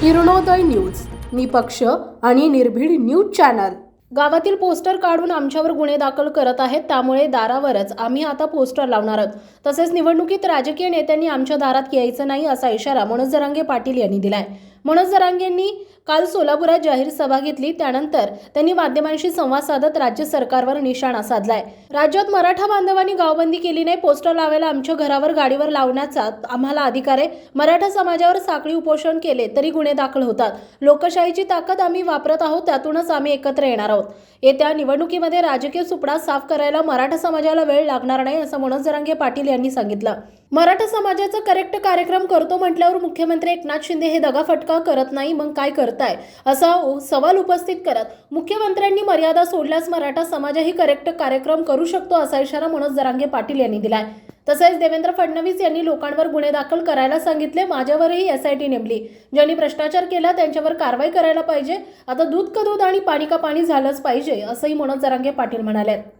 Kiranoday news. निपक्ष आणि निर्भीड न्यूज चॅनल. गावातील पोस्टर काढून आमच्यावर गुन्हे दाखल करत आहेत त्यामुळे दारावरच आम्ही आता पोस्टर लावणार आहोत. तसेच निवडणुकीत राजकीय नेत्यांनी आमच्या दारात यायचं नाही असा इशारा मनोज जरांगे पाटील यांनी दिलाय. मनोज जरांगेंनी काल सोलापुरात जाहीर सभा घेतली. त्यानंतर त्यांनी माध्यमांशी संवाद साधत राज्य सरकारवर निशाणा साधलाय. राज्यात मराठा बांधवांनी गावबंदी केली नाही पोस्टर लावायला आमच्या घरावर गाडीवर लावण्याचा आम्हाला अधिकार आहे. मराठा समाजावर साखळी उपोषण केले तरी गुन्हे दाखल होतात. लोकशाहीची ताकद आम्ही वापरत आहोत त्यातूनच आम्ही एकत्र येणार आहोत. येत्या निवडणुकीमध्ये राजकीय सुपडा साफ करायला मराठा समाजाला वेळ लागणार नाही असं मनोज जरांगे पाटील यांनी सांगितलं. मराठा समाजाचा करेक्ट कार्यक्रम करतो म्हटल्यावर मुख्यमंत्री एकनाथ शिंदे हे दगाफटका करत नाही मग काय करताय? असा उ- सवाल उपस्थित करत मुख्यमंत्र्यांनी मर्यादा सोडल्यास मराठा समाजही करेक्ट कार्यक्रम करू शकतो असा इशारा मनोज जरांगे पाटील यांनी दिलाय. तसेच देवेंद्र फडणवीस यांनी लोकांवर गुन्हे दाखल करायला सांगितले माझ्यावरही एस आय टी नेमली. ज्यांनी भ्रष्टाचार केला त्यांच्यावर कारवाई करायला पाहिजे. आता दूध का दूध आणि पाणी का पाणी झालंच पाहिजे असंही मनोज जरांगे पाटील म्हणाले